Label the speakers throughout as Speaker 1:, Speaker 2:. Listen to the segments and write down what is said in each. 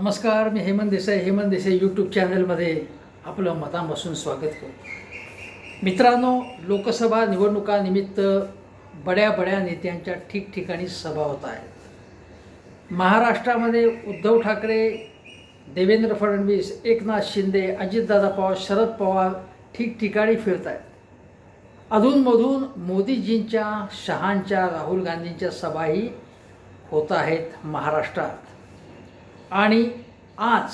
Speaker 1: नमस्कार मी हेमंत देसाई हेमंत देसाई यूट्यूब चॅनलमध्ये आपलं मतापासून स्वागत करतो. मित्रांनो लोकसभा निवडणुकानिमित्त बड्या बड्या नेत्यांच्या ठिकठिकाणी सभा होत आहेत. महाराष्ट्रामध्ये उद्धव ठाकरे देवेंद्र फडणवीस एकनाथ शिंदे अजितदादा पवार शरद पवार ठिकठिकाणी फिरत आहेत. अधूनमधून मोदीजींच्या शहांच्या राहुल गांधींच्या सभाही होत आहेत महाराष्ट्रात. आणि आज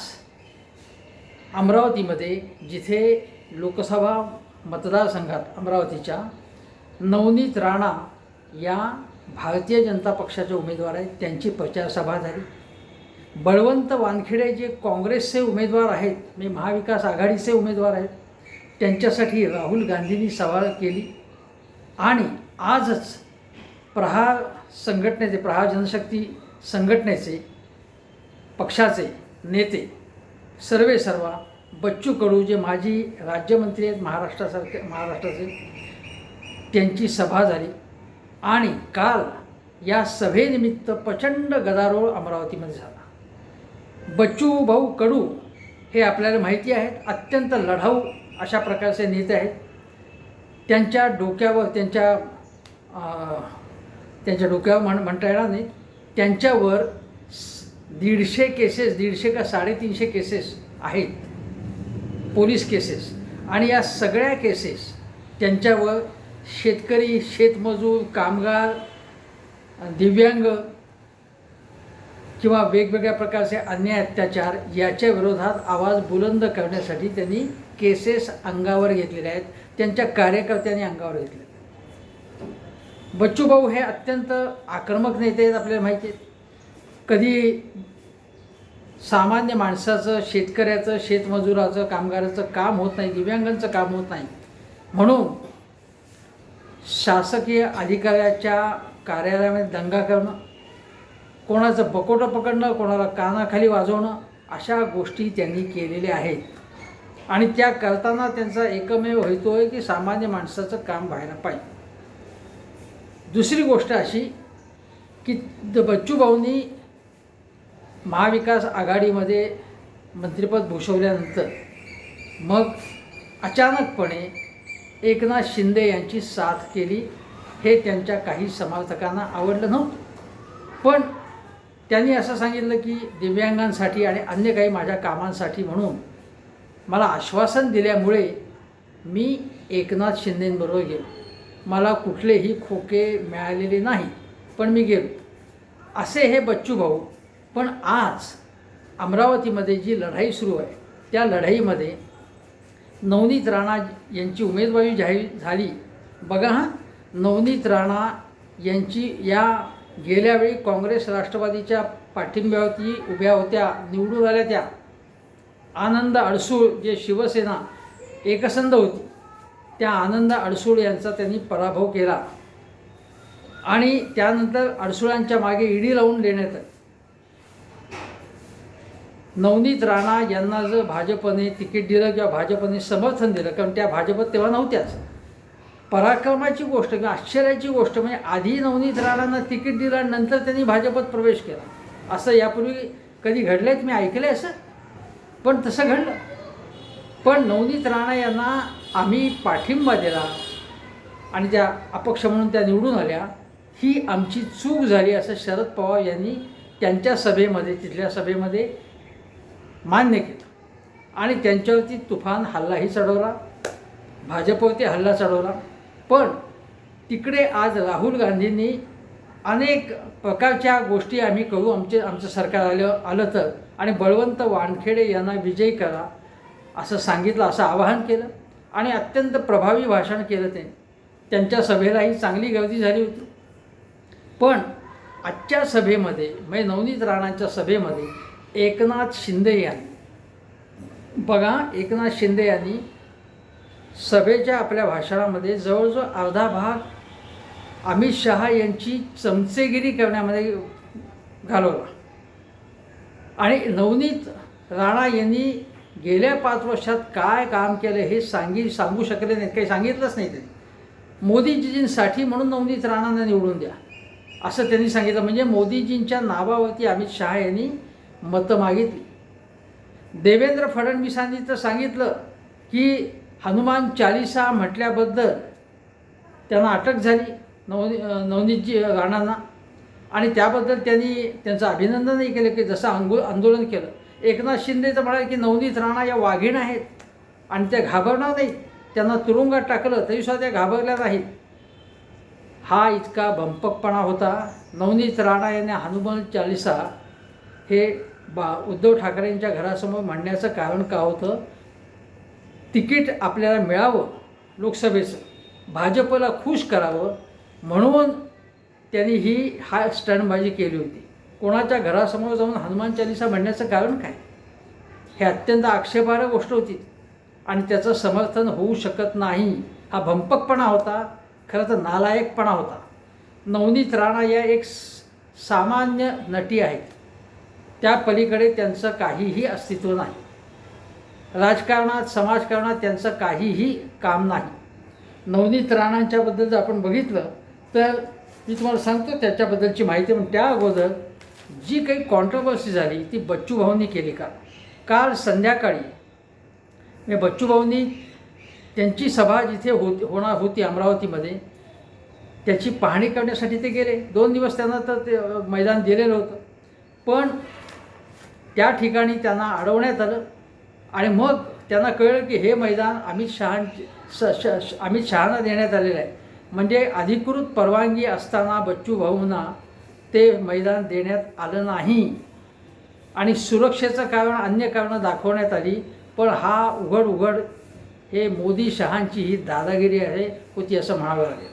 Speaker 1: अमरावतीमध्ये जिथे लोकसभा मतदारसंघात अमरावतीच्या नवनीत राणा या भारतीय जनता पक्षाचे उमेदवार आहेत त्यांची प्रचारसभा झाली. बळवंत वानखेडे जे काँग्रेसचे उमेदवार आहेत म्हणजे महाविकास आघाडीचे उमेदवार आहेत त्यांच्यासाठी राहुल गांधींनी सभा केली. आणि आजच प्रहार संघटनेचे प्रहार जनशक्ती संघटनेचे पक्षाचे नेते सर्वे सर्वा बच्चू कडू जे माजी राज्यमंत्री आहेत महाराष्ट्रासारखे महाराष्ट्राचे त्यांची सभा झाली. आणि काल या सभेनिमित्त प्रचंड गदारोळ अमरावतीमध्ये झाला. बच्चू भाऊ कडू हे आपल्याला माहिती आहेत अत्यंत लढाऊ अशा प्रकारचे नेते आहेत. त्यांच्या डोक्यावर त्यांच्या त्यांच्या डोक्यावर म्हण म्हणता येणार नाही. त्यांच्यावर दीडशे केसेस दीडशे का साडेतीनशे केसेस आहेत. पोलीस केसेस आणि या सगळ्या केसेस त्यांच्यावर शेतकरी शेतमजूर कामगार दिव्यांग किंवा वेगवेगळ्या प्रकारचे अन्याय अत्याचार याच्या विरोधात आवाज बुलंद करण्यासाठी त्यांनी केसेस अंगावर घेतलेले आहेत. त्यांच्या कार्यकर्त्यांनी अंगावर घेतले बच्चूभाऊ हे अत्यंत आक्रमक नेते आहेत आपल्याला माहिती आहेत कधी सामान्य माणसाचं शेतकऱ्याचं शेतमजुराचं कामगाराचं काम होत नाही दिव्यांगांचं काम होत नाही. म्हणून शासकीय अधिकाऱ्याच्या कार्यालयामध्ये दंगा करणं कोणाचं बकोटं पकडणं कोणाला कानाखाली वाजवणं अशा गोष्टी त्यांनी केलेल्या आहेत. आणि त्या करताना त्यांचा एकमेव हेतू आहे की सामान्य माणसाचं काम व्हायला पाहिजे. दुसरी गोष्ट अशी की द बच्चूभाऊंनी महाविकास आघाडीमध्ये मंत्रिपद भूषवल्यानंतर मग अचानकपणे एकनाथ शिंदे यांची साथ केली. हे त्यांच्या काही समर्थकांना आवडलं नव्हतं. पण त्यांनी असं सांगितलं की दिव्यांगांसाठी आणि अन्य काही माझ्या कामांसाठी म्हणून मला आश्वासन दिल्यामुळे मी एकनाथ शिंदेंबरोबर गेलो. मला कुठलेही खोके मिळालेले नाही पण मी गेलो. असे हे बच्चू भाऊ पण आज अमरावतीमध्ये जी लढाई सुरू आहे त्या लढाईमध्ये नवनीत राणा यांची उमेदवारी जाहीर झाली. बघा हां नवनीत राणा यांची या गेल्यावेळी काँग्रेस राष्ट्रवादीच्या पाठिंब्यावरती उभ्या होत्या निवडून आल्या त्या. आनंद अडसूळ जे शिवसेना एकसंध होती त्या आनंद अडसूळ यांचा त्यांनी पराभव केला. आणि त्यानंतर अडसुळांच्या मागे ईडी लावून देण्यात आली. नवनीत राणा यांना जर भाजपने तिकीट दिलं किंवा भाजपने समर्थन दिलं कारण त्या भाजपत तेव्हा नव्हत्याच. पराक्रमाची गोष्ट किंवा आश्चर्याची गोष्ट म्हणजे आधी नवनीत राणांना तिकीट दिलं आणि नंतर त्यांनी भाजपत प्रवेश केला. असं यापूर्वी कधी घडलं आहे मी ऐकलं आहे असं? पण तसं घडलं. पण नवनीत राणा यांना आम्ही पाठिंबा दिला आणि त्या अपक्ष म्हणून त्या निवडून आल्या. ही आमची चूक झाली असं शरद पवार यांनी त्यांच्या सभेमध्ये तिथल्या सभेमध्ये मान्य केलं. आणि त्यांच्यावरती तुफान हल्लाही चढवला. भाजपवरती हल्ला चढवला. पण तिकडे आज राहुल गांधींनी अनेक प्रकारच्या गोष्टी आम्ही करू. आमचे आमचं सरकार आलं आलं तर. आणि बळवंत वानखेडे यांना विजयी करा असं सांगितलं असं आवाहन केलं. आणि अत्यंत प्रभावी भाषण केलं ते त्यांच्या सभेलाही चांगली गर्दी झाली होती. पण आजच्या सभेमध्ये म्हणजे नवनीत राणांच्या सभेमध्ये एकनाथ शिंदे यांनी. बघा एकनाथ शिंदे यांनी सभेच्या आपल्या भाषणामध्ये जवळजवळ अर्धा भाग अमित शहा यांची चमचेगिरी करण्यामध्ये घालवला. आणि नवनीत राणा यांनी गेल्या पाच वर्षात काय काम केलं हे सांगी सांगू शकले नाहीत. काही सांगितलंच नाही त्यांनी. मोदीजींसाठी म्हणून नवनीत राणांना निवडून द्या. असं त्यांनी सांगितलं. म्हणजे मोदीजींच्या नावावरती अमित शहा यांनी मतं मागितली. देवेंद्र फडणवीसांनी तर सांगितलं की हनुमान चालिसा म्हटल्याबद्दल त्यांना अटक झाली नवनी नवनीतजी राणांना. आणि त्याबद्दल त्यांनी त्यांचं अभिनंदनही केलं की जसं अंगो आंदोलन केलं. एकनाथ शिंदे तर म्हणाले की नवनीत राणा या वाघीण आहेत आणि त्या घाबरणार नाहीत. त्यांना तुरुंगात टाकलं तरीसुद्धा त्या घाबरल्या नाहीत. हा इतका भंपकपणा होता. नवनीत राणा यांनी हनुमान चालिसा हे बा उद्धव ठाकरेंच्या घरासमोर मांडण्याचं कारण का होतं? तिकीट आपल्याला मिळावं लोकसभेचं भाजपला खुश करावं म्हणून त्यांनी ही हा स्टंटबाजी केली होती. कोणाच्या घरासमोर जाऊन हनुमान चालिसा म्हणण्याचं कारण काय? हे अत्यंत आक्षेपार्ह गोष्ट होती आणि त्याचं समर्थन होऊ शकत नाही. हा भंपकपणा होता खरं तर नालायकपणा होता. नवनीत राणा या एक स- सामान्य नटी आहेत. त्या पलीकडे त्यांचं काहीही अस्तित्व नाही. राजकारणात समाजकारणात त्यांचं काहीही काम नाही. नवनीत राणांच्याबद्दल जर आपण बघितलं तर मी तुम्हाला सांगतो त्याच्याबद्दलची माहिती पण त्या अगोदर जी काही कॉन्ट्रोवर्सी झाली ती बच्चू भाऊंनी केली का? काल संध्याकाळी मी बच्चू भाऊंनी त्यांची सभा जिथे होत होणार होती अमरावतीमध्ये त्याची पाहणी करण्यासाठी ते गेले. दोन दिवस त्यांना तर ते मैदान दिलेलं होतं. पण त्या ठिकाणी त्यांना अडवण्यात आलं. आणि मग त्यांना कळलं की हे मैदान अमित शहांचे स श अमित शहांना देण्यात आलेलं आहे. म्हणजे अधिकृत परवानगी असताना बच्चू भाऊंना ते मैदान देण्यात आलं नाही. आणि सुरक्षेचं कारण अन्य कारणं दाखवण्यात आली. पण हा उघड उघड हे मोदी शहांची ही दादागिरी आहे होती असं म्हणावं लागेल.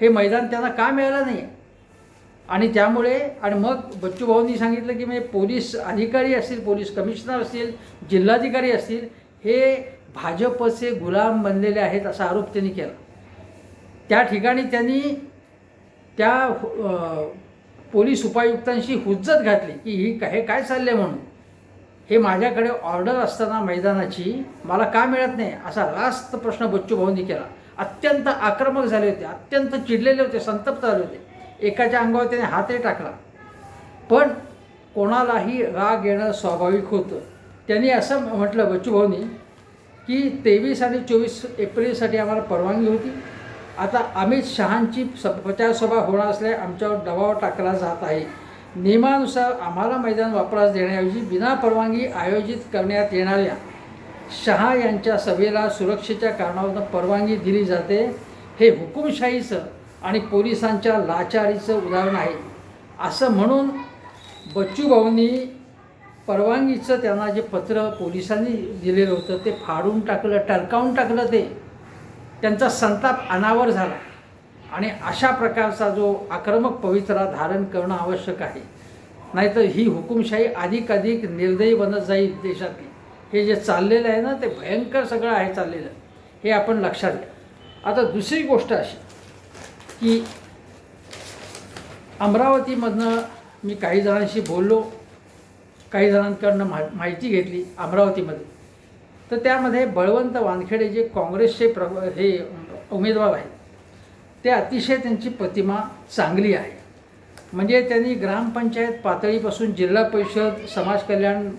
Speaker 1: हे मैदान त्यांना का मिळालं नाही? आणि त्यामुळे आणि मग बच्चू भाऊंनी सांगितलं की म्हणजे पोलीस अधिकारी असतील पोलीस कमिशनर असतील जिल्हाधिकारी असतील हे भाजपचे गुलाम बनलेले आहेत असा आरोप त्यांनी केला. त्या ठिकाणी त्यांनी त्या पोलीस उपायुक्तांशी हुज्जत घातली की ही का हे काय चालले म्हणून? हे माझ्याकडे ऑर्डर असताना मैदानाची मला का मिळत नाही? असा रास्त प्रश्न बच्चू भाऊंनी केला. अत्यंत आक्रमक झाले होते अत्यंत चिडलेले होते संतप्त झाले होते. एकाच्या अंगावर त्याने हातही टाकला. पण कोणालाही राग येणं स्वाभाविक होतं. त्यांनी असं म्हटलं बच्चूभाऊनी की तेवीस आणि चोवीस एप्रिलसाठी आम्हाला परवानगी होती. आता अमित शहांची स प्रचारसभा होणार असल्या आमच्यावर दबाव टाकला जात आहे. नियमानुसार आम्हाला मैदान वापरास देण्याऐवजी बिना परवानगी आयोजित करण्यात येणाऱ्या शहा यांच्या सभेला सुरक्षेच्या कारणावरून परवानगी दिली जाते. हे हुकुमशाहीचं आणि पोलिसांच्या लाचारीचं उदाहरण आहे. असं म्हणून बच्चू भाऊंनी परवानगीचं त्यांना जे पत्र पोलिसांनी दिलेलं होतं ते फाडून टाकलं टरकावून टाकलं ते. त्यांचा संताप अनावर झाला. आणि अशा प्रकारचा जो आक्रमक पवित्रा धारण करणं आवश्यक आहे. नाहीतर ही हुकुमशाही अधिक अधिक निर्दयी बनत जाईल देशातली. हे जे चाललेलं आहे ना ते भयंकर सगळं आहे चाललेलं. हे आपण लक्षात घ्या. आता दुसरी गोष्ट अशी. की अमरावतीमधनं मी काही जणांशी बोललो काही जणांकडनं मा माहिती घेतली अमरावतीमध्ये. तर त्यामध्ये बळवंत वानखेडे जे काँग्रेसचे प्र हे उमेदवार आहेत ते अतिशय त्यांची प्रतिमा चांगली आहे. म्हणजे त्यांनी ग्रामपंचायत पातळीपासून जिल्हा परिषद समाज कल्याण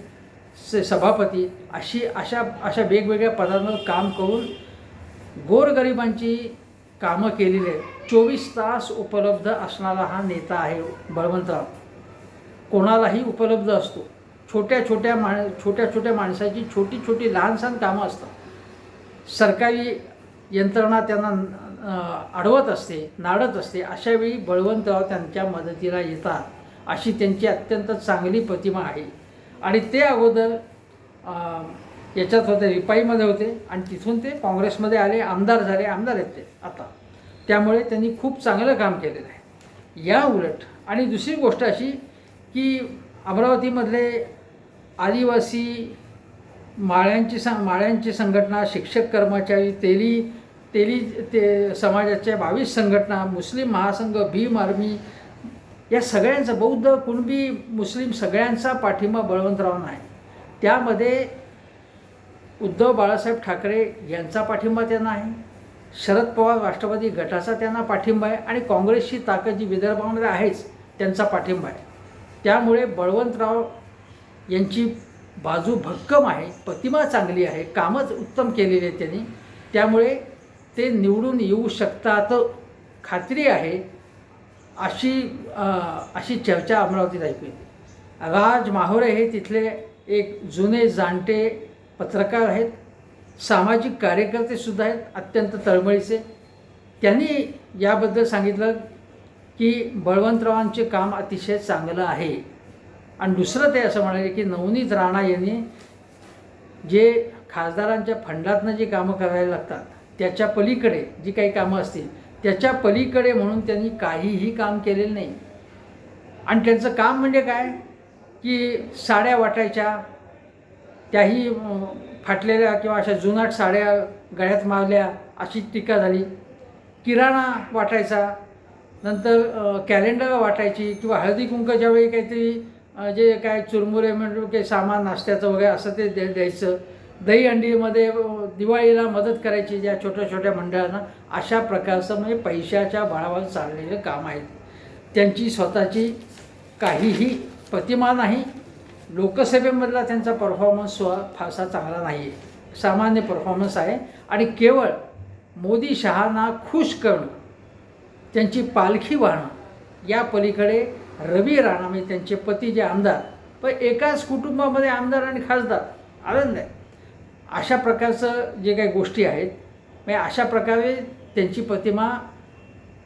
Speaker 1: सभापती अशी अशा अशा वेगवेगळ्या पदांवर काम करून गोरगरिबांची कामं केलेली आहेत. चोवीस तास उपलब्ध असणारा हा नेता आहे बळवंतराव. कोणालाही उपलब्ध असतो. छोट्या छोट्या माण छोट्या छोट्या माणसाची छोटी छोटी लहान सहान कामं असतात. सरकारी यंत्रणा त्यांना अडवत असते नाडत असते. अशावेळी बळवंतराव त्यांच्या मदतीला येतात अशी त्यांची अत्यंत चांगली प्रतिमा आहे. आणि ते अगोदर याच्यात होते रिपाईमध्ये होते आणि तिथून ते काँग्रेसमध्ये आले आमदार झाले आमदार आहेत ते आता. त्यामुळे त्यांनी खूप चांगलं काम केलेलं आहे. या उलट आणि दुसरी गोष्ट अशी की अमरावतीमधले आदिवासी माळ्यांची सं माळ्यांची संघटना शिक्षक कर्मचारी तेली तेली ते समाजाच्या बावीस संघटना मुस्लिम महासंघ भीम आर्मी या सगळ्यांचा बौद्ध कुणबी मुस्लिम सगळ्यांचा पाठिंबा बळवंतरावांना आहे त्यामध्ये उद्धव बाळासाहेब ठाकरे यांचा पाठिंबा त्यांना आहे. शरद पवार राष्ट्रवादी गटाचा त्यांना पाठिंबा आहे आणि काँग्रेसची ताकद जी विदर्भामध्ये आहेच त्यांचा पाठिंबा आहे. त्यामुळे बळवंतराव यांची बाजू भक्कम आहे प्रतिमा चांगली आहे कामच उत्तम केलेली आहे त्यांनी. त्यामुळे ते निवडून येऊ शकतात खात्री आहे अशी अशी चर्चा अमरावतीत ऐकू येते. राज माहोरे हे तिथले एक जुने जाणते पत्रकार आहेत सामाजिक कार्यकर्तेसुद्धा आहेत अत्यंत तळमळीचे. त्यांनी याबद्दल सांगितलं की बळवंतरावांचे काम अतिशय चांगलं आहे. आणि दुसरं ते असं म्हणाले की नवनीत राणा यांनी जे खासदारांच्या फंडातनं जी कामं करायला लागतात त्याच्या पलीकडे जी काही कामं असतील त्याच्या पलीकडे म्हणून त्यांनी काहीही काम केलेलं नाही. आणि त्यांचं काम म्हणजे काय? की साड्या वाटायच्या त्याही फाटलेल्या किंवा अशा जुनाट साड्या गळ्यात मारल्या अशी टीका झाली. किराणा वाटायचा नंतर कॅलेंडर वाटायची किंवा हळदी कुंकाच्या वेळी काहीतरी जे काय चुरमुरे म्हणजे काही सामान नाश्त्याचं वगैरे असं ते द्या द्यायचं. दही अंडीमध्ये दिवाळीला मदत करायची ज्या छोट्या छोट्या मंडळांना अशा प्रकारचं म्हणजे पैशाच्या बळावर चाललेलं काम आहे. त्यांची स्वतःची काहीही प्रतिमा नाही लोकसभेमधला त्यांचा परफॉर्मन्स फारसा चांगला नाही आहे सामान्य परफॉर्मन्स आहे. आणि केवळ मोदी शहांना खुश करणं त्यांची पालखी वाहणं या पलीकडे रवी राणा म्हणजे त्यांचे पती जे आमदार पण एकाच कुटुंबामध्ये आमदार आणि खासदार आनंद आहे. अशा प्रकारचं जे काही गोष्टी आहेत म्हणजे अशा प्रकारे त्यांची प्रतिमा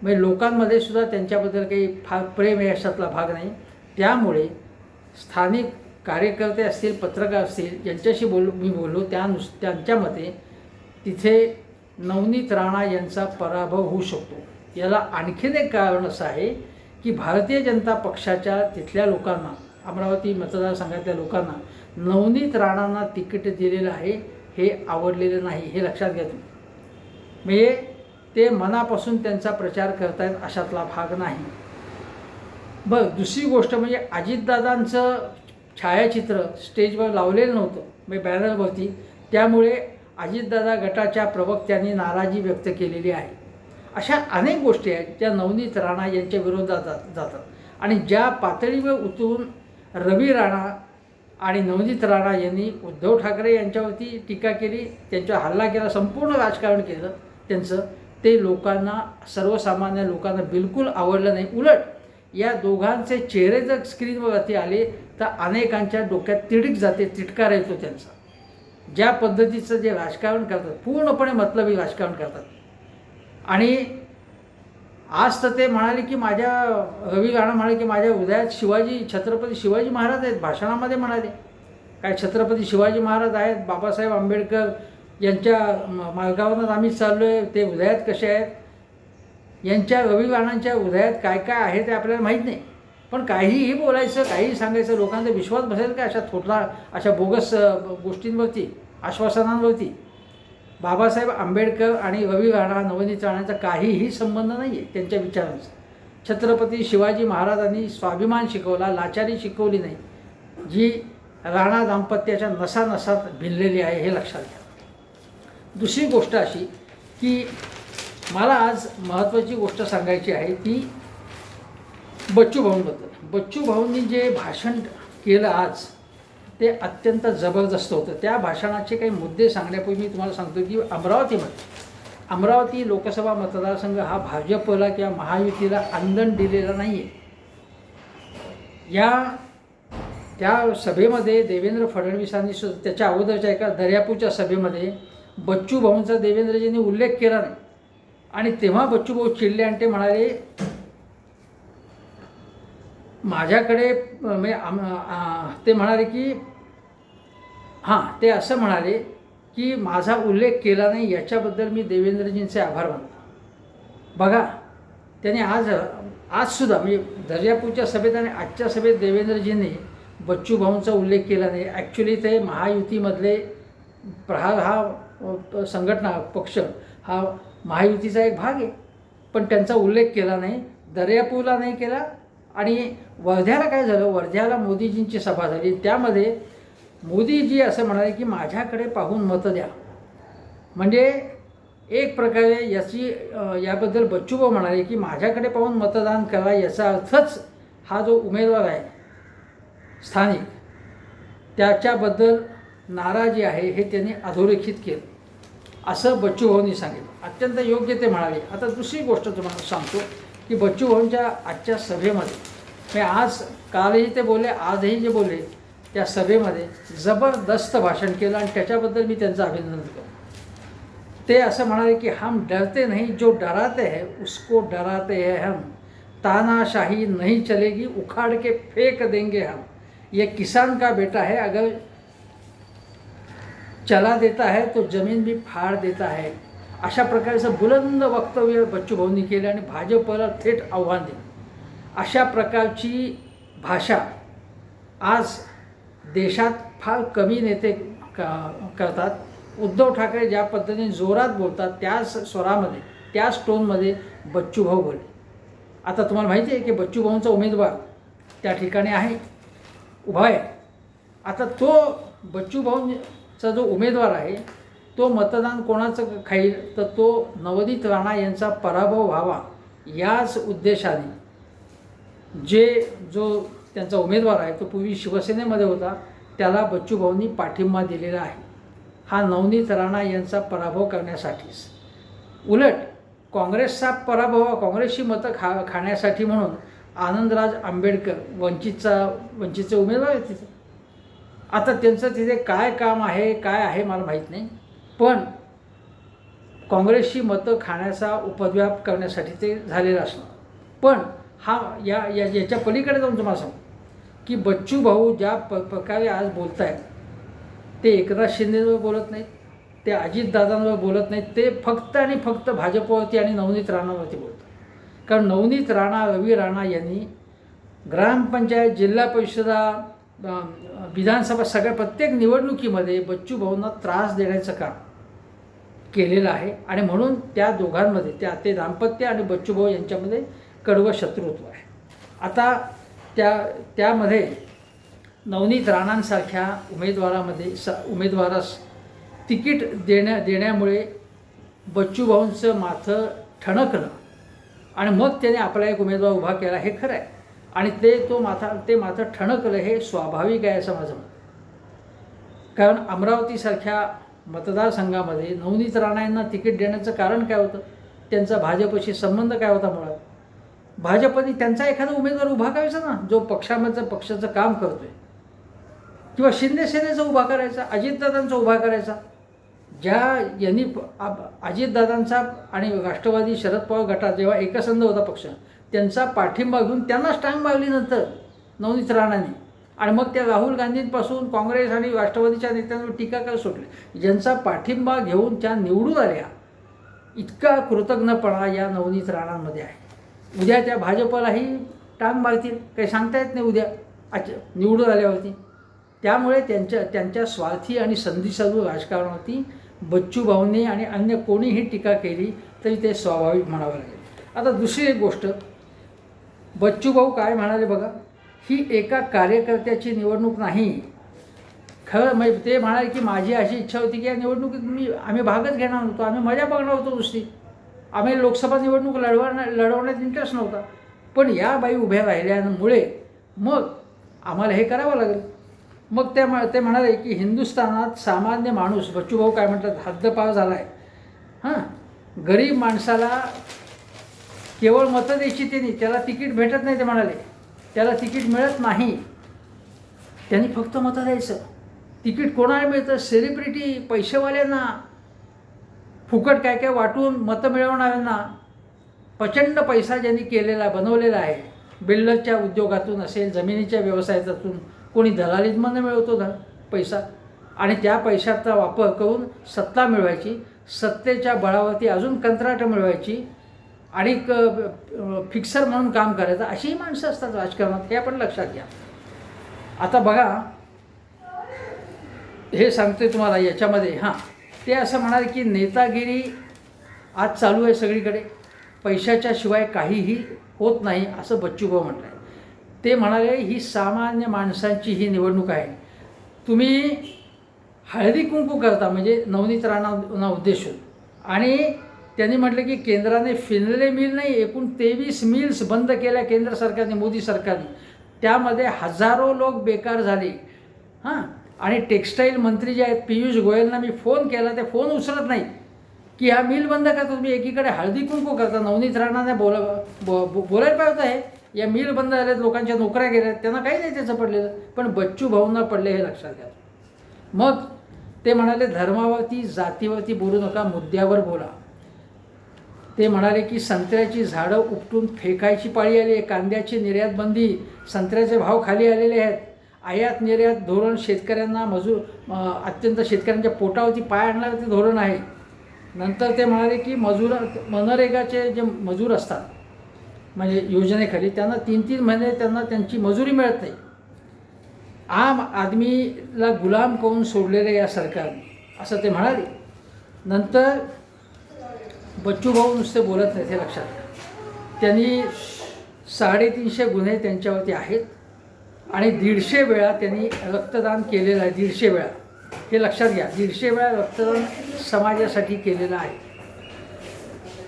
Speaker 1: म्हणजे लोकांमध्ये सुद्धा त्यांच्याबद्दल काही फार प्रेम आहे अशातला भाग नाही. त्यामुळे स्थानिक कार्यकर्ते असतील पत्रकार असतील ज्यांच्याशी बोल मी बोललो त्यानुस त्यांच्या मते तिथे नवनीत राणा यांचा पराभव होऊ शकतो. याला आणखीन एक कारण असं आहे की भारतीय जनता पक्षाच्या तिथल्या लोकांना अमरावती मतदारसंघातल्या लोकांना नवनीत राणांना तिकीट दिलेलं आहे हे आवडलेलं नाही हे लक्षात घ्या तुम्ही. म्हणजे ते मनापासून त्यांचा प्रचार करतायत अशातला भाग नाही. बरं दुसरी गोष्ट म्हणजे अजितदादांचं छायाचित्र स्टेजवर लावलेलं नव्हतं. म्हणजे बॅनरवरती त्यामुळे अजितदादा गटाच्या प्रवक्त्यांनी नाराजी व्यक्त केलेली आहे. अशा अनेक गोष्टी आहेत ज्या नवनीत राणा यांच्या विरोधात जात जातात. आणि ज्या पातळीवर उतरून रवी राणा आणि नवनीत राणा यांनी उद्धव ठाकरे यांच्यावरती टीका केली त्यांच्यावर हल्ला केला संपूर्ण राजकारण केलं त्यांचं ते लोकांना सर्वसामान्य लोकांना बिलकुल आवडलं नाही. उलट या दोघांचे चेहरे जर स्क्रीनवरती आले तर अनेकांच्या डोक्यात तिडीक जाते तिटकार येतो त्यांचा. ज्या पद्धतीचं जे राजकारण करतात पूर्णपणे मतलबी राजकारण करतात. आणि आज तर ते म्हणाले की माझ्या रवी राणा म्हणाले की माझ्या उदयात शिवाजी छत्रपती शिवाजी महाराज आहेत भाषणामध्ये म्हणाले. काय छत्रपती शिवाजी महाराज आहेत बाबासाहेब आंबेडकर यांच्या म- मार्गावरच आम्ही चाललो आहे ते उदयात कसे आहेत? यांच्या रविवारांच्या हृदयात काय काय आहे ते आपल्याला माहीत नाही. पण काहीही बोलायचं काहीही सांगायचं लोकांचा विश्वास बसेल का अशा थोडला अशा बोगस गोष्टींवरती आश्वासनांवरती? बाबासाहेब आंबेडकर आणि रवी राणा नवनीत राणांचा काहीही संबंध नाही आहे त्यांच्या विचारांचा. छत्रपती शिवाजी महाराजांनी स्वाभिमान शिकवला लाचारी शिकवली नाही. जी राणा दाम्पत्याच्या नसानसात भिनलेली आहे हे लक्षात घ्या. दुसरी गोष्ट अशी की मला आज महत्त्वाची गोष्ट सांगायची आहे ती बच्चू भाऊंबद्दल. बच्चू भाऊंनी जे भाषण केलं आज ते अत्यंत जबरदस्त होतं. त्या भाषणाचे काही मुद्दे सांगण्यापूर्वी मी तुम्हाला सांगतो की अमरावतीमध्ये अमरावती लोकसभा मतदारसंघ हा भाजपला किंवा महायुतीला आंदण दिलेला नाही आहे या त्या सभेमध्ये देवेंद्र फडणवीसांनी सु त्याच्या अगोदरच्या एका दर्यापूरच्या सभेमध्ये बच्चू भाऊंचा देवेंद्रजींनी उल्लेख केला नाही. आणि तेव्हा बच्चूभाऊ चिडले आणि ते म्हणाले माझ्याकडे म्हणजे आम- ते म्हणाले की हां ते असं म्हणाले की माझा उल्लेख केला नाही याच्याबद्दल मी देवेंद्रजींचे आभार मानतो. बघा त्याने आज आजसुद्धा म्हणजे दर्यापूरच्या सभेत आणि आजच्या सभेत देवेंद्रजींनी बच्चू भाऊंचा उल्लेख केला नाही. ॲक्च्युली ते महायुतीमधले प्रहार हा संघटना पक्ष हा महायुतीचा एक भाग आहे. पण त्यांचा उल्लेख केला नाही दर्यापूरला नाही केला आणि वर्ध्याला काय झालं? वर्ध्याला मोदीजींची सभा झाली. त्यामध्ये मोदीजी असं म्हणाले की माझ्याकडे पाहून मतं द्या. म्हणजे एक प्रकारे याची याबद्दल बच्चूभाऊ म्हणाले की माझ्याकडे पाहून मतदान करा याचा अर्थच हा जो उमेदवार आहे स्थानिक त्याच्याबद्दल नाराजी आहे हे त्यांनी अधोरेखित केलं. असं बच्चू भाऊंनी सांगितलं. अत्यंत योग्य ते म्हणाले. आता दुसरी गोष्ट तुम्हाला सांगतो की बच्चू भाऊंच्या आजच्या सभेमध्ये मी आज कालही ते बोलले आजही जे बोलले त्या सभेमध्ये जबरदस्त भाषण केलं आणि त्याच्याबद्दल मी त्यांचं अभिनंदन करतो. ते असं म्हणाले की हम डरते नहीं जो डराते हैं उसको डराते हैं हम. तानाशाही नहीं चलेगी उखाड़ के फेंक देंगे हम. ये किसान का बेटा है अगर चला देता है तो जमीन भी फाड़ देता है अशा प्रकारचं बुलंद वक्तव्य बच्चू भाऊंनी केलं आणि भाजपला थेट आव्हान दिलं. अशा प्रकारची भाषा आज देशात फार कमी नेते क करतात. उद्धव ठाकरे ज्या पद्धतीने जोरात बोलतात त्याच स्वरामध्ये त्याच टोनमध्ये बच्चू भाऊ बोलले. आता तुम्हाला माहिती आहे की बच्चू भाऊंचा उमेदवार त्या ठिकाणी आहे उभा आहे. आता तो बच्चू चा जो उमेदवार आहे तो मतदान कोणाचं खाईल? तर तो नवनीत राणा यांचा पराभव व्हावा याच उद्देशाने जे जो त्यांचा उमेदवार आहे तो पूर्वी शिवसेनेमध्ये होता त्याला बच्चू भाऊंनी पाठिंबा दिलेला आहे. हा नवनीत राणा यांचा पराभव करण्यासाठीच उलट काँग्रेसचा पराभव काँग्रेसची मतं खा खाण्यासाठी म्हणून आनंदराज आंबेडकर वंचितचा वंचितचे उमेदवार आहेत तिथे. आता त्यांचं तिथे काय काम आहे काय आहे मला माहीत नाही. पण काँग्रेसची मतं खाण्याचा उपद्व्याप करण्यासाठी ते झालेलं असणार पण हा या या याच्या पलीकडे जाऊन तुम्हाला सांगू. की बच्चू भाऊ ज्या प प्रकारे आज बोलत आहेत ते एकनाथ शिंदेवर बोलत नाहीत ते अजितदादांवर बोलत नाहीत ते फक्त आणि फक्त भाजपवरती आणि नवनीत राणावरती बोलतात. कारण नवनीत राणा रवी राणा यांनी ग्रामपंचायत जिल्हा परिषदा विधानसभा सगळ्या प्रत्येक निवडणुकीमध्ये बच्चू भाऊंना त्रास देण्याचं काम केलेलं आहे. आणि म्हणून त्या दोघांमध्ये त्या ते दाम्पत्य आणि बच्चू भाऊ यांच्यामध्ये कडवं शत्रुत्व आहे. आता त्या त्यामध्ये नवनीत राणांसारख्या उमेदवारामध्ये स उमेदवारास तिकीट देण्या देण्यामुळे बच्चू भाऊंचं माथं ठणकलं. आणि मग त्याने आपला एक उमेदवार उभा केला हे खरं आहे. आणि ते तो माथा ते माथं ठणकलं हे स्वाभाविक आहे असं माझं मत. कारण अमरावतीसारख्या मतदारसंघामध्ये नवनीत राणा यांना तिकीट देण्याचं कारण काय होतं? त्यांचा भाजपशी संबंध काय होता मुळात? भाजपने त्यांचा एखादा उमेदवार उभा करायचा ना जो पक्षामध्ये पक्षाचं काम करतोय. किंवा शिंदेसेनेचा उभा करायचा अजितदादांचा उभा करायचा. ज्या यांनी अजितदादांचा आणि राष्ट्रवादी शरद पवार गटात जेव्हा एकसंध होता पक्ष त्यांचा पाठिंबा घेऊन त्यांनाच टांग मागली नंतर नवनीत राणाने. आणि मग त्या राहुल गांधींपासून काँग्रेस आणि राष्ट्रवादीच्या नेत्यांवर टीका काय सोडली ज्यांचा पाठिंबा घेऊन त्या निवडून आल्या इतका कृतज्ञपणा या नवनीत राणांमध्ये आहे. उद्या त्या भाजपलाही टांग मारतील. काही सांगता येत नाही उद्या. अच्छा निवडून आल्यावरती. त्यामुळे त्यांच्या त्यांच्या स्वार्थी आणि संधीसाधू राजकारणावरती बच्चू भाऊंनी आणि अन्य कोणीही टीका केली तरी ते स्वाभाविक म्हणावं लागेल. आता दुसरी एक गोष्ट. बच्चू भाऊ काय म्हणाले बघा? ही एका कार्यकर्त्याची निवडणूक नाही. खरं म्हणजे ते म्हणाले की माझी अशी इच्छा होती की या निवडणुकीत मी आम्ही भागच घेणार नव्हतो. आम्ही मजा बघणार होतो दुसरी आम्ही लोकसभा निवडणूक लढवण्या लढवण्यात इंटरेस्ट नव्हता. पण या बाई उभ्या राहिल्यामुळे मग आम्हाला हे करावं लागेल. मग त्या ते म्हणाले की हिंदुस्थानात सामान्य माणूस बच्चूभाऊ काय म्हणतात हद्दपार झाला आहे हां? गरीब माणसाला केवळ मतं द्यायची त्यांनी त्याला तिकीट भेटत नाही ते म्हणाले. त्याला तिकीट मिळत नाही. त्यांनी फक्त मतं द्यायचं. तिकीट कोणाला मिळतं? सेलिब्रिटी पैसेवाल्यांना. फुकट काय काय वाटून मतं मिळवणाऱ्यांना. प्रचंड पैसा ज्यांनी केलेला बनवलेला आहे. बिल्डरच्या उद्योगातून असेल जमिनीच्या व्यवसायातून कोणी दलालीतमधनं मिळवतो ना पैसा. आणि त्या पैशाचा वापर करून सत्ता मिळवायची सत्तेच्या बळावरती अजून कंत्राटं मिळवायची आणि फिक्सर म्हणून काम करायचं अशीही माणसं असतात राजकारणात हे आपण लक्षात घ्या. आता बघा हे सांगते तुम्हाला याच्यामध्ये हां ते असं म्हणाले की नेतागिरी आज चालू आहे सगळीकडे पैशाच्या शिवाय काहीही होत नाही असं बच्चूभाऊ म्हटलं आहे ते म्हणाले ही सामान्य माणसांची ही निवडणूक आहे. तुम्ही हळदी कुंकू करता म्हणजे नवनीत राणा उद्देशून. आणि त्यांनी म्हटलं की केंद्राने फिनले मिल नाही एकूण तेवीस मिल्स बंद केल्या केंद्र सरकारने मोदी सरकारने. त्यामध्ये हजारो लोक बेकार झाले. हां? आणि टेक्स्टाईल मंत्री जे आहेत पियुष गोयलना मी फोन केला ते फोन उचलत नाही. की हा मिल बंद करता तुम्ही एकीकडे हळदी कुंकू करता नवनीत राणाने बोला बो बो- बोलायला पाहिजे होतं हे. या मिल बंद झाल्यात लोकांच्या नोकऱ्या गेल्यात त्यांना काही नाही त्याचं पडलेलं. पण बच्चू भाऊंना पडले हे लक्षात घ्या. मग ते म्हणाले धर्मावरती जातीवरती बोलू नका मुद्द्यावर बोला. ते म्हणाले की संत्र्याची झाडं उपटून फेकायची पाळी आली आहे. कांद्याची निर्यात बंदी संत्र्याचे भाव खाली आलेले आहेत. आयात निर्यात धोरण शेतकऱ्यांना मजूर अत्यंत शेतकऱ्यांच्या पोटावरती पाय आणणारं ते धोरण आहे. नंतर ते म्हणाले की मजूर मनरेगाचे जे मजूर असतात म्हणजे योजनेखाली त्यांना तीन तीन महिने त्यांना त्यांची मजुरी मिळत नाही. आम आदमीला गुलाम करून सोडलेले या सरकारने असं ते म्हणाले. नंतर बच्चू भाऊ नुसते बोलत नाहीत हे लक्षात घ्या. त्यांनी साडेतीनशे गुन्हे त्यांच्यावरती आहेत आणि दीडशे वेळा त्यांनी रक्तदान केलेलं आहे दीडशे वेळा. हे लक्षात घ्या दीडशे वेळा रक्तदान समाजासाठी केलेलं आहे.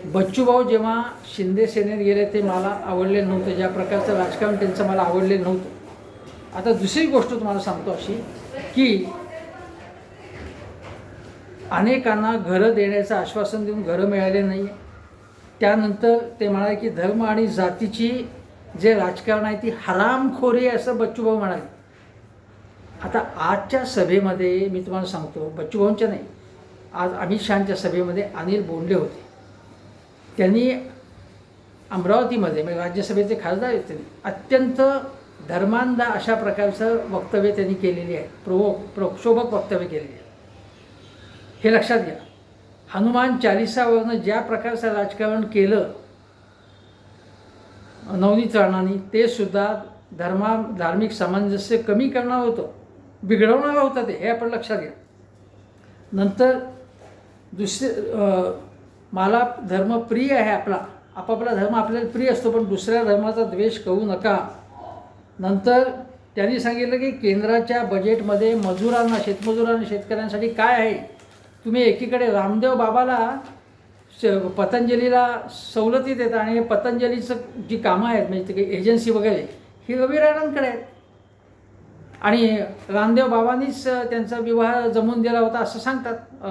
Speaker 1: बच्चूभाऊ जेव्हा शिंदे सेनेत गेले ते मला आवडले नव्हतं ज्या प्रकारचं राजकारण त्यांचं मला आवडले नव्हतं. आता दुसरी गोष्ट तुम्हाला सांगतो अशी की अनेकांना घरं देण्याचं आश्वासन देऊन घरं मिळाले नाही. त्यानंतर ते म्हणाले की धर्म आणि जातीची जे राजकारण आहे ती हरामखोरी आहे असं बच्चूभाऊ म्हणाले. आता आजच्या सभेमध्ये मी तुम्हाला सांगतो बच्चूभाऊंच्या नाही आज अमित शहाच्या सभेमध्ये अनिल बोंडे होते. त्यांनी अमरावतीमध्ये म्हणजे राज्यसभेचे खासदार आहेत त्यांनी अत्यंत धर्मांधा अशा प्रकारचं वक्तव्य त्यांनी केलेली आहे प्रो प्रक्षोभक वक्तव्य केलेली आहे. हे लक्षात घ्या. हनुमान चालिसावरनं ज्या प्रकारचं राजकारण केलं नवनीत राणांनी ते सुद्धा धर्मा धार्मिक सामंजस्य कमी करणार होतं. बिघडवणारं होतं ते हे आपण लक्षात घ्या. नंतर दुसरे मला धर्म प्रिय आहे आपला. आपापला धर्म आपल्याला प्रिय असतो पण दुसऱ्या धर्माचा द्वेष करू नका. नंतर त्यांनी सांगितलं की केंद्राच्या बजेटमध्ये मजुरांना शेतमजुरांना शेतकऱ्यांसाठी काय आहे? तुम्ही एकीकडे रामदेव बाबाला श पतंजलीला सवलती देता आणि पतंजलीचं जी कामं आहेत म्हणजे ते एजन्सी वगैरे ही रवी राणांकडे आहेत. आणि रामदेव बाबांनीच त्यांचा विवाह जमून दिला होता असं सांगतात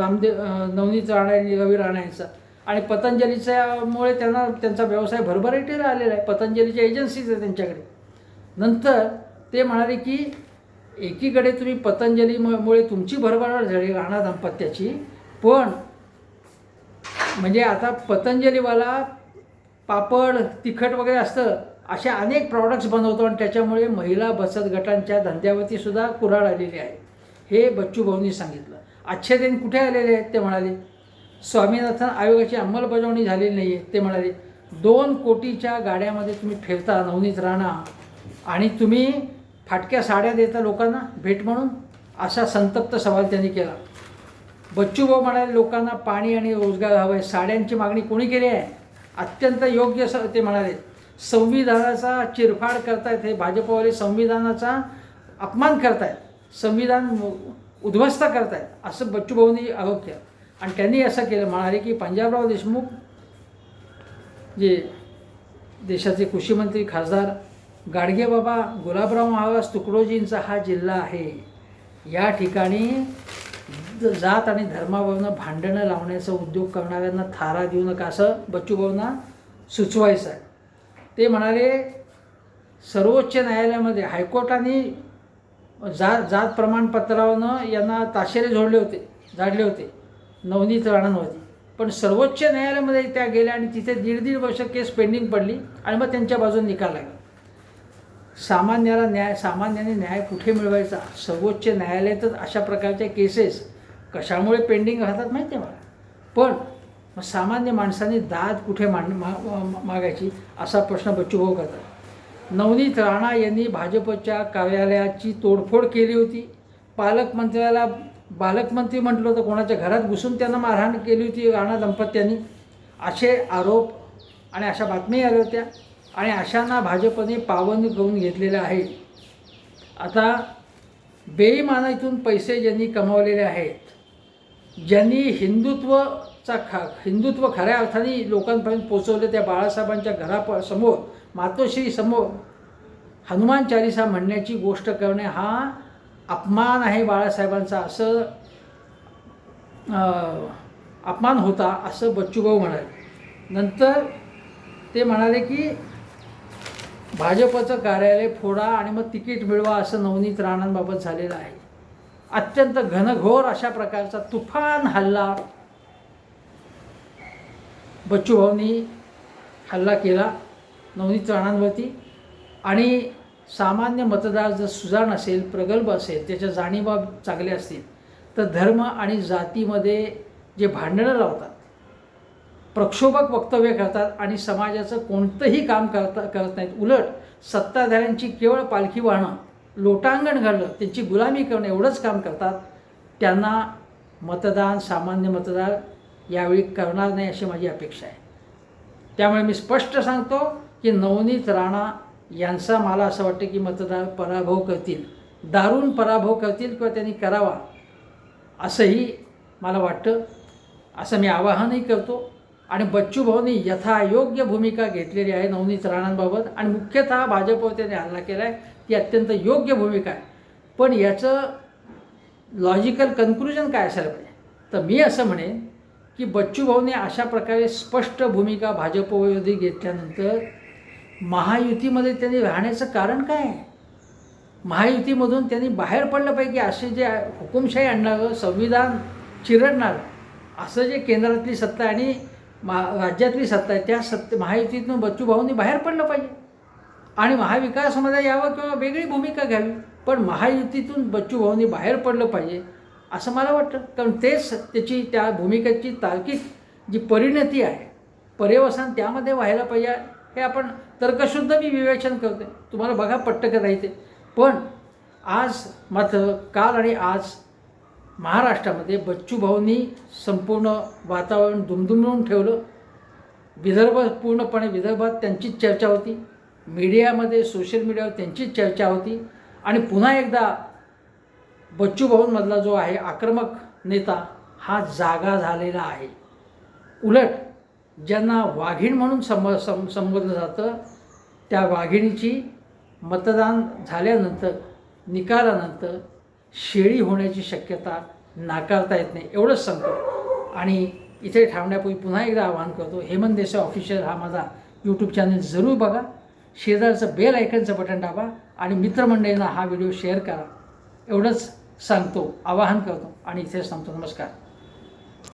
Speaker 1: रामदेव नवनीत राणा आणि रवी राणा यांचा. आणि पतंजलीच्यामुळे त्यांना त्यांचा व्यवसाय भरभराटीला आलेला आहे. पतंजलीच्या एजन्सीज आहे त्यांच्याकडे. नंतर ते म्हणाले की एकीकडे तुम्ही पतंजलीमुळे तुमची भरभराट झाली राणा दाम्पत्याची. पण म्हणजे आता पतंजलीवाला पापड तिखट वगैरे असतं अशा अनेक प्रॉडक्ट्स बनवतो आणि त्याच्यामुळे महिला बचत गटांच्या धंद्यावरती सुद्धा कुऱ्हाड आलेली आहे. हे बच्चू भाऊंनी सांगितलं. आच्छादन कुठे आलेले आहेत? ते म्हणाले. स्वामीनाथन आयोगाची अंमलबजावणी झालेली नाही आहे ते म्हणाले. दोन कोटीच्या गाड्यामध्ये तुम्ही फिरता नवनीत राणा. आणि तुम्ही फाटक्या साड्या देता लोकांना भेट म्हणून असा संतप्त सवाल त्यांनी केला. बच्चूभाऊ म्हणाले लोकांना पाणी आणि रोजगार हवं आहे साड्यांची मागणी कोणी केली आहे? अत्यंत योग्य स ते म्हणाले संविधानाचा चिरफाड करतायत हे भाजपवाले संविधानाचा अपमान करतायत संविधान उद्ध्वस्त करतायत असं बच्चूभाऊंनी आरोप केला. आणि त्यांनी असं केलं म्हणाले की पंजाबराव देशमुख जे देशाचे कृषीमंत्री खासदार गाडगेबाबा गुलाबराव महाराज तुकडोजींचा हा जिल्हा आहे. या ठिकाणी जात आणि धर्मावरनं भांडणं लावण्याचा उद्योग करणाऱ्यांना थारा देऊ नका असं बच्चूभाऊंना सुचवायचं आहे. ते म्हणाले सर्वोच्च न्यायालयामध्ये हायकोर्टाने जात जात प्रमाणपत्रावरनं यांना ताशेरे झोडले होते झाडले होते नवनीत राणांवरती. पण सर्वोच्च न्यायालयामध्ये त्या गेल्या आणि तिथे दीड दीड वर्ष केस पेंडिंग पडली आणि मग त्यांच्या बाजूने निकाल लागला. सामान्याला न्याय सामान्याने न्याय कुठे मिळवायचा? सर्वोच्च न्यायालयातच अशा प्रकारच्या केसेस कशामुळे पेंडिंग राहतात माहिती आहे मला? पण मग सामान्य माणसाने दाद कुठे मांड मा मागायची? असा प्रश्न बच्चूभाऊ करतात. नवनीत राणा यांनी भाजपच्या कार्यालयाची तोडफोड केली होती. पालकमंत्र्याला बालकमंत्री म्हटलं होतं कोणाच्या घरात घुसून त्यांना मारहाण केली होती राणा दंपत्यांनी. असे आरोप आणि अशा बातम्याही आल्या होत्या. आणि अशांना भाजपने पावन करून घेतलेलं आहे. आता बेईमानातून पैसे ज्यांनी कमावलेले आहेत ज्यांनी हिंदुत्वचा खा हिंदुत्व खऱ्या अर्थाने लोकांपर्यंत पोचवले त्या बाळासाहेबांच्या घराप समोर मातोश्री समोर हनुमान चालिसा म्हणण्याची गोष्ट करणे हा अपमान आहे बाळासाहेबांचा असं अपमान होता असं बच्चूभाऊ म्हणाले. नंतर ते म्हणाले की भाजपचं कार्यालय फोडा आणि मग तिकीट मिळवा असं नवनीत राणांबाबत झालेलं आहे. अत्यंत घनघोर अशा प्रकारचा तुफान हल्ला बच्चूभाऊंनी हल्ला केला नवनीत राणांवरती. आणि सामान्य मतदार जर सुजाण असेल प्रगल्भ असेल त्याच्या जाणीवा चांगल्या असतील तर धर्म आणि जातीमध्ये जे भांडणं लावतात प्रक्षोभक वक्तव्य करतात आणि समाजाचं कोणतंही काम करता करत नाहीत. उलट सत्ताधाऱ्यांची केवळ पालखी वाहणं लोटांगण घालणं त्यांची गुलामी करणं एवढंच काम करतात. त्यांना मतदान सामान्य मतदार यावेळी करणार नाही अशी माझी अपेक्षा आहे. त्यामुळे मी स्पष्ट सांगतो की नवनीत राणा यांचा मला असं वाटतं की मतदार पराभव करतील. दारुण पराभव करतील किंवा त्यांनी करावा असंही मला वाटतं. असं मी आवाहनही करतो. आणि बच्चू भाऊंनी यथायोग्य भूमिका घेतलेली आहे नवनीत राणांबाबत. आणि मुख्यतः भाजपवर त्यांनी हल्ला केला आहे ती अत्यंत योग्य भूमिका आहे. पण याचं लॉजिकल कन्क्लुजन काय असायला पाहिजे? तर मी असं म्हणेन की बच्चू भाऊने अशा प्रकारे स्पष्ट भूमिका भाजपविरोधी घेतल्यानंतर महायुतीमध्ये त्यांनी राहण्याचं कारण काय आहे? महायुतीमधून त्यांनी बाहेर पडलं पाहिजे असे जे हुकुमशाही आणणारं संविधान चिरडणारं असं जे केंद्रातली सत्ता आणि मा राज्यातली सत्ता आहे त्या सत्ते महायुतीतून बच्चू भाऊंनी बाहेर पडलं पाहिजे. आणि महाविकासमध्ये यावं किंवा वेगळी भूमिका घ्यावी पण महायुतीतून बच्चू भाऊंनी बाहेर पडलं पाहिजे असं मला वाटतं. कारण तेच त्याची त्या भूमिकेची तार्किक जी परिणती आहे पर्यवसान त्यामध्ये व्हायला पाहिजे हे आपण तर्कशुद्ध मी विवेचन करते तुम्हाला बघा पट्ट करायचे पण आज मात्र काल आणि आज महाराष्ट्रामध्ये बच्चू भाऊंनी संपूर्ण वातावरण दुमदुमवून ठेवलं. विदर्भ पूर्णपणे विदर्भात त्यांचीच चर्चा होती. मीडियामध्ये सोशल मीडियावर त्यांचीच चर्चा होती. आणि पुन्हा एकदा बच्चू भाऊंमधला जो आहे आक्रमक नेता हा जागा झालेला आहे. उलट ज्यांना वाघीण म्हणून संब सम संबोधलं जातं त्या वाघिणीची मतदान झाल्यानंतर निकालानंतर शेळी होण्याची शक्यता नाकारता येत नाही एवढंच सांगतो. आणि इथे थांबण्यापूर्वी पुन्हा एकदा आवाहन करतो हेमंत देसाई ऑफिशियल हा माझा यूट्यूब चॅनल जरूर बघा. शेजारचं बेल आयकनचं बटन दाबा आणि मित्रमंडळींना हा व्हिडिओ शेअर करा. एवढंच सांगतो आवाहन करतो आणि इथेच सांगतो नमस्कार.